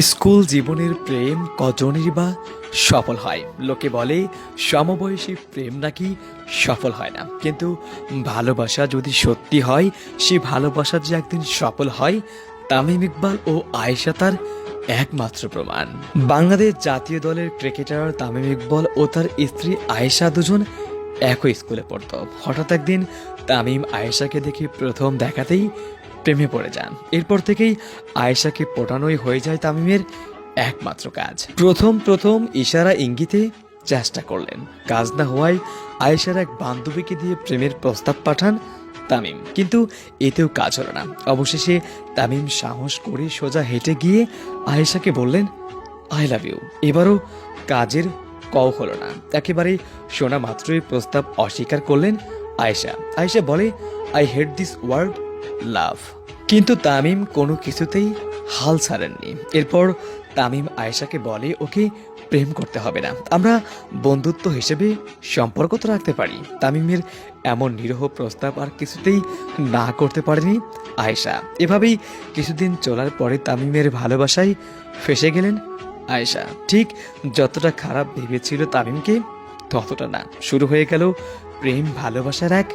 School জীবনের প্রেম কজনের বা সফল হয়? লোকে বলে, সমবয়সী প্রেম নাকি সফল হয় না। কিন্তু ভালোবাসা যদি সত্যি হয়, সে ভালোবাসা যে একদিন সফল হয়, তামিম ইকবাল ও আয়েশা তার একমাত্র প্রমাণ। বাংলাদেশ জাতীয় দলের ক্রিকেটার তামিম ইকবাল ও তার স্ত্রী আয়েশা দুজন একই স্কুলে পড়তো। হঠাৎ একদিন তামিম আয়েশাকে দেখে প্রথম দেখাতেই প্রেমে পড়ে যান। এরপর থেকেই আয়েশাকে পটানোই হয়ে যায় তামিমের একমাত্র কাজ। প্রথম প্রথম ইশারা ইঙ্গিতে চেষ্টা করলেন। কাজ না হওয়ায় আয়েশার এক বান্ধবীকে দিয়ে প্রেমের প্রস্তাব পাঠান তামিম। কিন্তু এতেও কাজ হলো না। অবশেষে তামিম সাহস করে সোজা হেঁটে গিয়ে আয়েশাকে বললেন আই লাভ ইউ এবারও কাজের কও হলো না। একেবারে শোনা মাত্রই প্রস্তাব অস্বীকার করলেন আয়েশা। আয়েশা বলে I hate this word love. কিন্তু তামিম কোনো কিছুতেই হাল ছাড়েননি। এরপর তামিম আয়েশাকে বলে, ওকে প্রেম করতে হবে না। আমরা বন্ধুত্ব হিসেবে সম্পর্ক তো রাখতে পারি। তামিমের এমন নিরহ প্রস্তাব আর কিছুতেই না করতে পারেনি আয়েশা। এভাবেই কিছুদিন চলার পরে তামিমের ভালোবাসায় ফেসে গেলেন আয়েশা। ঠিক যতটা খারাপ ভেবেছিল তামিমকে, ততটা না। শুরু হয়ে গেল প্রেম ভালোবাসার এক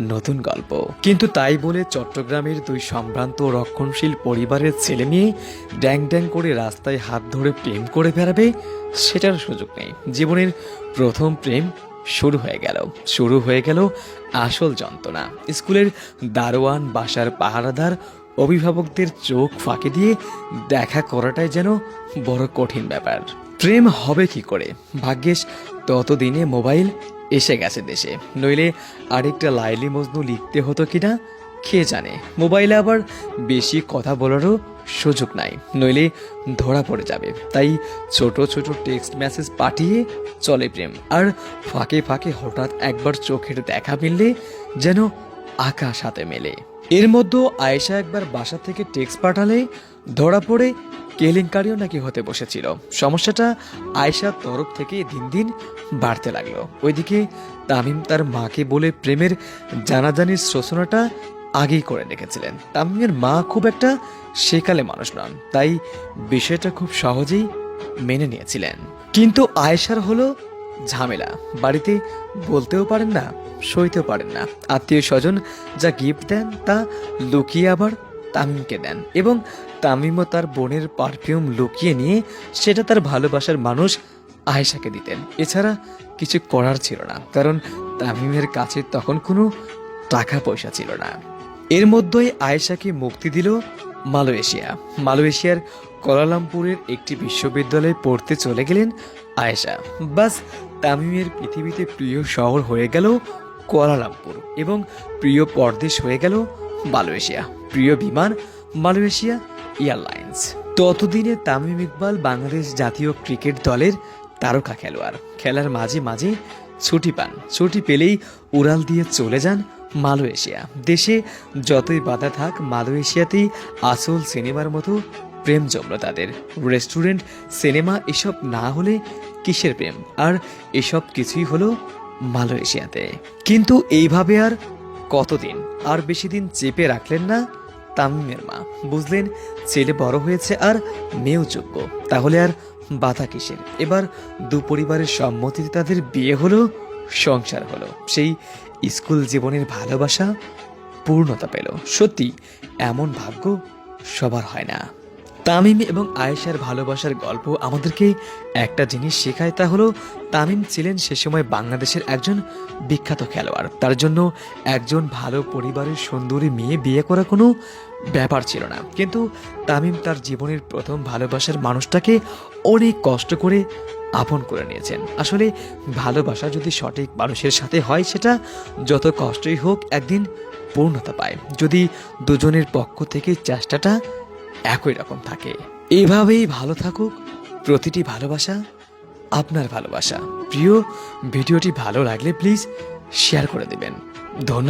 নতুন গল্প। কিন্তু তাই বলে চট্টগ্রামের দুই সম্ভ্রান্ত রক্ষণশীল পরিবারের ছেলে মেয়ে ড্যাং ড্যাং করে রাস্তায় হাত ধরে প্রেম করে বেড়াবে, সেটার সুযোগ নেই। জীবনের প্রথম প্রেম শুরু হয়ে গেল। শুরু হয়ে গেল আসল যন্ত্রণা। স্কুলের দারোয়ান বাসার পাহারাদার অভিভাবকদের চোখ ফাঁকি দিয়ে দেখা করাটাই যেন বড় কঠিন ব্যাপার। প্রেম হবে কি করে? ভাগ্যেশ ততদিনে মোবাইল এসে গেছে দেশে। নইলে আরেকটা লাইলি মজনু লিখতে হতো কিনা? কে জানে? মোবাইলে আবার বেশি কথা বলারও সুযোগ নাই। নইলে ধরা পড়ে যাবে। তাই ছোট ছোট টেক্সট মেসেজ পাঠিয়ে চলে প্রেম। আর ফাঁকে ফাঁকে হঠাৎ একবার চোখের দেখা মিললে যেন আকাশ হাতে মেলে। এর মধ্যে আয়েশা একবার বাসা থেকে টেক্সট পাঠালে ধরা পড়ে কেলেঙ্কারিও নাকি হতে বসেছিল। সমস্যাটা আয়েশার তরফ থেকে দিন দিন বাড়তে লাগল। ওইদিকে তামিম তার মাকে বলে প্রেমের জানাজানির শোষণাটা আগেই করে রেখেছিলেন। তামিমের মা খুব একটা সেকালে মানুষ নন, তাই বিষয়টা খুব সহজেই মেনে নিয়েছিলেন। কিন্তু আয়েশার হলো ঝামেলা। বাড়িতে বলতেও পারেন না, সইতেও পারেন না। আত্মীয় স্বজন যা গিফট দেন, তা লুকিয়ে আবার তামিমকে দেন এবং তামিমও তার বোনের পারফিউম লুকিয়ে নিয়ে সেটা তার ভালোবাসার মানুষ আয়েশাকে দিতেন। এছাড়া কিছু করার ছিল না, কারণ তামিমের কাছে তখন কোনো টাকা পয়সা ছিল না। এর মধ্যেই আয়েশাকে মুক্তি দিল মালয়েশিয়া। মালয়েশিয়ার কোলালামপুরের একটি বিশ্ববিদ্যালয়ে পড়তে চলে গেলেন আয়েশা। বাস তামিমের পৃথিবীতে প্রিয় শহর হয়ে গেল কোয়ালালামপুর এবং প্রিয় পরদেশ হয়ে গেল মালয়েশিয়া। প্রিয় বিমান, মালয়েশিয়া এয়ারলাইন্স। ততদিনে তামিম ইকবাল বাংলাদেশ জাতীয় ক্রিকেট দলের তারকা খেলোয়াড়। খেলার মাঝে মাঝে ছুটি পান। ছুটি পেলেই উড়াল দিয়ে চলে যান মালয়েশিয়া। দেশে যতই বাধা থাক, মালয়েশিয়াতেই আসল সিনেমার মতো প্রেম জমল তাদের। রেস্টুরেন্ট, সিনেমা, এসব না হলে কিসের প্রেম? আর এসব কিছুই হলো মালয়েশিয়াতে। কিন্তু এইভাবে আর কতদিন? আর বেশি দিন চেপে রাখলেন না তামিমের মা। বুঝলেন, ছেলে বড় হয়েছে আর মেয়েও যোগ্য। তাহলে আর বাধা কিসের? এবার দু পরিবারের সম্মতিতে তাদের বিয়ে হলো, সংসার হলো। সেই স্কুল জীবনের ভালোবাসা পূর্ণতা পেল। সত্যি, এমন ভাগ্য সবার হয় না। তামিম এবং আয়েশার ভালোবাসার গল্প আমাদেরকে একটা জিনিস শেখায়, তা হলো তামিম ছিলেন সে সময় বাংলাদেশের একজন বিখ্যাত খেলোয়াড়। তার জন্য একজন ভালো পরিবারের সুন্দরী মেয়ে বিয়ে করা কোনো ব্যাপার ছিল না। কিন্তু তামিম তার জীবনের প্রথম ভালোবাসার মানুষটাকে অনেক কষ্ট করে আপন করে নিয়েছেন। আসলে ভালোবাসা যদি সঠিক মানুষের সাথে হয়, সেটা যত কষ্টই হোক একদিন পূর্ণতা পায়। যদি দুজনের পক্ষ থেকে চেষ্টাটা একই রকম থাকে। এভাবেই ভালো থাকুক, প্রতিটি ভালোবাসা আপনার ভালোবাসা। প্রিয়, ভিডিওটি ভালো লাগলে প্লিজ শেয়ার করে দেবেন। ধন্যবাদ।